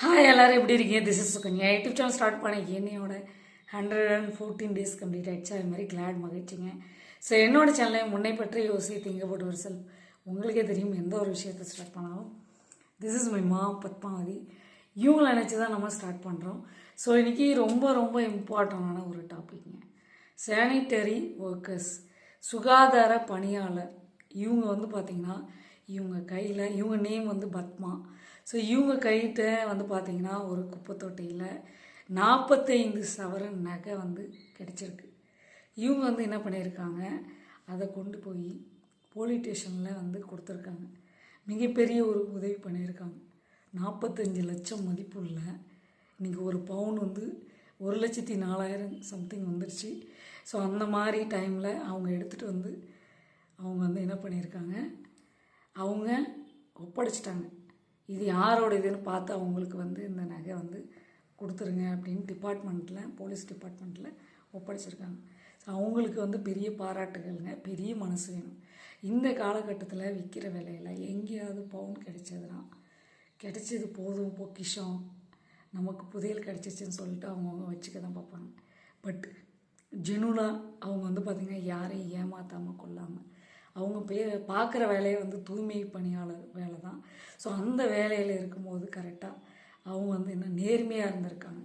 Hi எல்லோரும் எப்படி இருக்கீங்க? This is Sukanya YouTube channel start பண்ண என்னையோட hundred and fourteen days complete ஆகிடுச்சு அது மாதிரி கிளாட் மகிழ்ச்சிங்க. ஸோ என்னோட சேனலை முன்னை பற்றி யோசி திங்கப்பட்டு ஒரு செல் உங்களுக்கே தெரியும் எந்த ஒரு விஷயத்தை ஸ்டார்ட் பண்ணாலும். திஸ் இஸ் மை மா பத்மாவதி. இவங்களை நினச்சி தான் நம்ம ஸ்டார்ட் பண்ணுறோம் ஸோ இன்றைக்கி ரொம்ப ரொம்ப இம்பார்ட்டண்டான ஒரு டாபிக்ங்க சானிட்டரி ஒர்க்கர்ஸ் சுகாதார பணியாளர். இவங்க வந்து பார்த்திங்கன்னா இவங்க கையில் இவங்க நேம் வந்து பத்மா. ஸோ இவங்க கைகிட்ட வந்து பார்த்திங்கன்னா ஒரு குப்பை தொட்டியில் நாற்பத்தைந்து சவரன் நகை வந்து கிடச்சிருக்கு. இவங்க வந்து என்ன பண்ணியிருக்காங்க? அதை கொண்டு போய் போலீஸ் ஸ்டேஷனில் வந்து கொடுத்துருக்காங்க. மிகப்பெரிய ஒரு உதவி பண்ணியிருக்காங்க. நாற்பத்தஞ்சு லட்சம் மதிப்புள்ள இன்றைக்கி ஒரு பவுன் வந்து ஒரு லட்சத்தி நாலாயிரம் சம்திங் வந்துருச்சு. ஸோ அந்த மாதிரி டைமில் அவங்க எடுத்துகிட்டு வந்து அவங்க வந்து என்ன பண்ணியிருக்காங்க? அவங்க ஒப்படைச்சிட்டாங்க. இது யாரோட இதுன்னு பார்த்து அவங்களுக்கு வந்து இந்த நகை வந்து கொடுத்துருங்க அப்படின்னு டிபார்ட்மெண்ட்டில் போலீஸ் டிபார்ட்மெண்ட்டில் ஒப்படைச்சிருக்காங்க. ஸோ அவங்களுக்கு வந்து பெரிய பாராட்டுகள்ங்க பெரிய மனசு வேணும். இந்த காலகட்டத்தில் விற்கிற விலையில் எங்கேயாவது பவுன் கிடைச்சதுன்னா கிடைச்சது போதும் பொக்கிஷம். நமக்கு புதையல் கிடச்சிச்சின்னு சொல்லிட்டு அவங்கவுங்க வச்சுக்க தான் பார்ப்பாங்க. பட் ஜெனுலாக அவங்க வந்து பார்த்திங்கன்னா யாரையும் ஏமாற்றாமல் கொள்ளாமல் அவங்க பே பார்க்குற வேலையை வந்து தூய்மை பணியாளர் வேலை தான் ஸோ அந்த வேலையில் இருக்கும்போது கரெக்டாக அவங்க வந்து என்ன நேர்மையாக இருந்திருக்காங்க.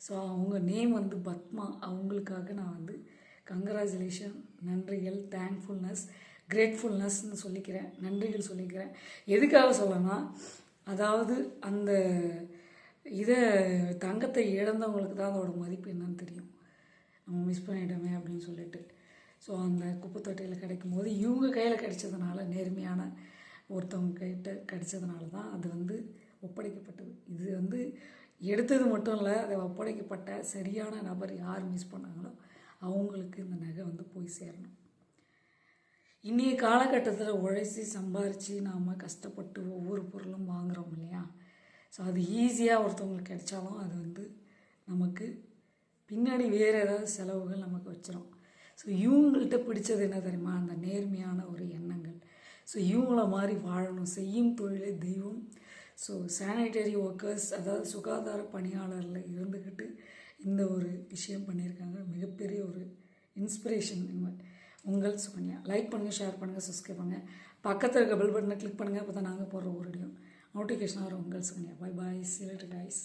ஸோ அவங்க நேம் வந்து பத்மா. அவங்களுக்காக நான் வந்து கங்க்ராச்சுலேஷன் நன்றிகள் தேங்க்ஃபுல்னஸ் கிரேட்ஃபுல்னஸ்ன்னு சொல்லிக்கிறேன். நன்றிகள் சொல்லிக்கிறேன். எதுக்காக சொல்லனா அதாவது அந்த இதை தங்கத்தை இழந்தவங்களுக்கு தான் அதோட மதிப்பு என்னன்னு தெரியும். நம்ம மிஸ் பண்ணிட்டோமே அப்படின்னு சொல்லிட்டு. ஸோ அந்த குப்பைத்தொட்டியில் கிடைக்கும் போது இவங்க கையில் கிடைச்சதுனால நேர்மையான ஒருத்தவங்க கிட்ட கிடைச்சதுனால தான் அது வந்து ஒப்படைக்கப்பட்டது. இது வந்து எடுத்தது மட்டும் இல்லை அதை ஒப்படைக்கப்பட்ட சரியான நபர் யார் மிஸ் பண்ணாங்களோ அவங்களுக்கு இந்த நகை வந்து போய் சேரணும். இன்றைய காலகட்டத்தில் உழைச்சி சம்பாரித்து நாம் கஷ்டப்பட்டு ஒவ்வொரு பொருளும் வாங்குகிறோம் இல்லையா? ஸோ அது ஈஸியாக ஒருத்தவங்களுக்கு கிடைச்சாலும் அது வந்து நமக்கு பின்னாடி வேறு ஏதாவது செலவுகள் நமக்கு வச்சிரும். ஸோ இவங்கள்ட்ட பிடிச்சது என்ன தெரியுமா? அந்த நேர்மையான ஒரு எண்ணங்கள். ஸோ இவங்கள மாதிரி வாழணும். செய்யும் தொழிலே தெய்வம். ஸோ சானிடரி ஒர்க்கர்ஸ் அதாவது சுகாதார பணியாளரில் இருந்துக்கிட்டு இந்த ஒரு விஷயம் பண்ணியிருக்காங்க. மிகப்பெரிய ஒரு இன்ஸ்பிரேஷன் உங்கள் சுகன்யா. லைக் பண்ணுங்கள் ஷேர் பண்ணுங்கள் சப்ஸ்கிரைப் பண்ணுங்கள் பக்கத்தில் இருக்க பெல் பட்டனை கிளிக் பண்ணுங்கள் அப்போ தான் நாங்கள் போடுற ஒரு வீடியோ நோட்டிஃபிகேஷன் வரும். உங்கள் சுகன்யா. பை பாய் சிலட்டு கைஸ்